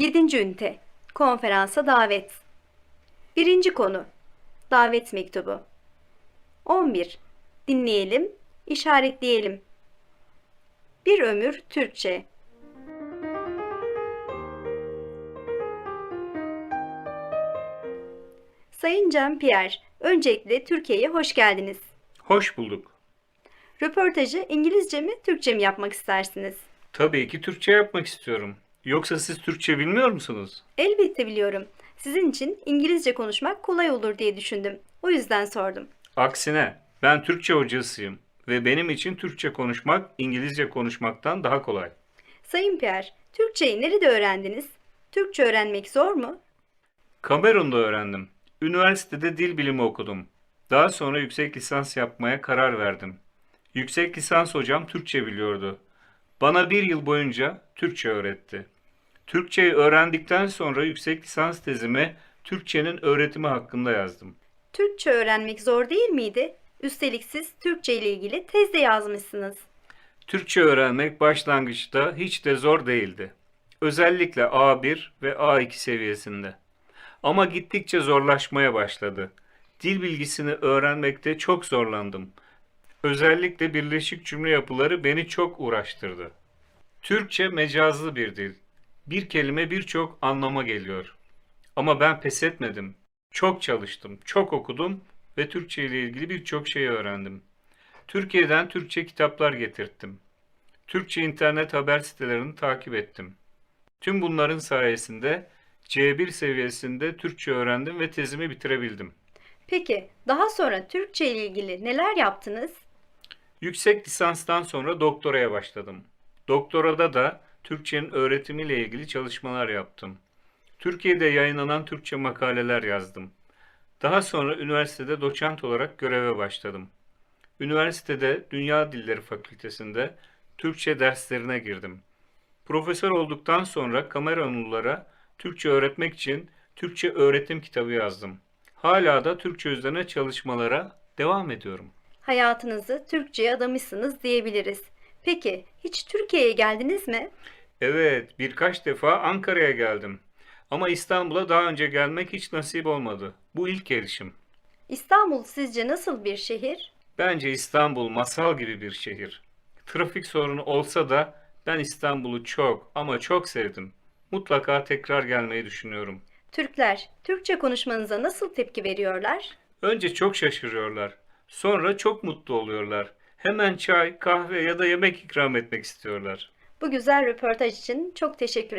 7. ünite Konferansa davet 1. konu Davet mektubu 11. Dinleyelim, işaretleyelim. Bir ömür Türkçe Sayın Can Pierre, öncelikle Türkiye'ye hoş geldiniz. Hoş bulduk. Röportajı İngilizce mi, Türkçe mi yapmak istersiniz? Tabii ki Türkçe yapmak istiyorum. Yoksa siz Türkçe bilmiyor musunuz? Elbette biliyorum. Sizin için İngilizce konuşmak kolay olur diye düşündüm. O yüzden sordum. Aksine ben Türkçe hocasıyım ve benim için Türkçe konuşmak İngilizce konuşmaktan daha kolay. Sayın Pierre, Türkçeyi nerede öğrendiniz? Türkçe öğrenmek zor mu? Kamerun'da öğrendim. Üniversitede dil bilimi okudum. Daha sonra yüksek lisans yapmaya karar verdim. Yüksek lisans hocam Türkçe biliyordu. Bana bir yıl boyunca Türkçe öğretti. Türkçeyi öğrendikten sonra yüksek lisans tezimi Türkçenin öğretimi hakkında yazdım. Türkçe öğrenmek zor değil miydi? Üstelik siz Türkçe ile ilgili tez de yazmışsınız. Türkçe öğrenmek başlangıçta hiç de zor değildi. Özellikle A1 ve A2 seviyesinde. Ama gittikçe zorlaşmaya başladı. Dil bilgisini öğrenmekte çok zorlandım. Özellikle birleşik cümle yapıları beni çok uğraştırdı. Türkçe mecazlı bir dil. Bir kelime birçok anlama geliyor. Ama ben pes etmedim. Çok çalıştım, çok okudum ve Türkçe ile ilgili birçok şey öğrendim. Türkiye'den Türkçe kitaplar getirttim. Türkçe internet haber sitelerini takip ettim. Tüm bunların sayesinde C1 seviyesinde Türkçe öğrendim ve tezimi bitirebildim. Peki, daha sonra Türkçe ile ilgili neler yaptınız? Yüksek lisanstan sonra doktoraya başladım. Doktorada da Türkçenin öğretimiyle ilgili çalışmalar yaptım. Türkiye'de yayınlanan Türkçe makaleler yazdım. Daha sonra üniversitede doçent olarak göreve başladım. Üniversitede Dünya Dilleri Fakültesinde Türkçe derslerine girdim. Profesör olduktan sonra Kamerunlulara Türkçe öğretmek için Türkçe öğretim kitabı yazdım. Hala da Türkçe üzerine çalışmalara devam ediyorum. Hayatınızı Türkçe'ye adamışsınız diyebiliriz. Peki, hiç Türkiye'ye geldiniz mi? Evet, birkaç defa Ankara'ya geldim. Ama İstanbul'a daha önce gelmek hiç nasip olmadı. Bu ilk gelişim. İstanbul sizce nasıl bir şehir? Bence İstanbul masal gibi bir şehir. Trafik sorunu olsa da ben İstanbul'u çok ama çok sevdim. Mutlaka tekrar gelmeyi düşünüyorum. Türkler Türkçe konuşmanıza nasıl tepki veriyorlar? Önce çok şaşırıyorlar. Sonra çok mutlu oluyorlar. Hemen çay, kahve ya da yemek ikram etmek istiyorlar. Bu güzel röportaj için çok teşekkür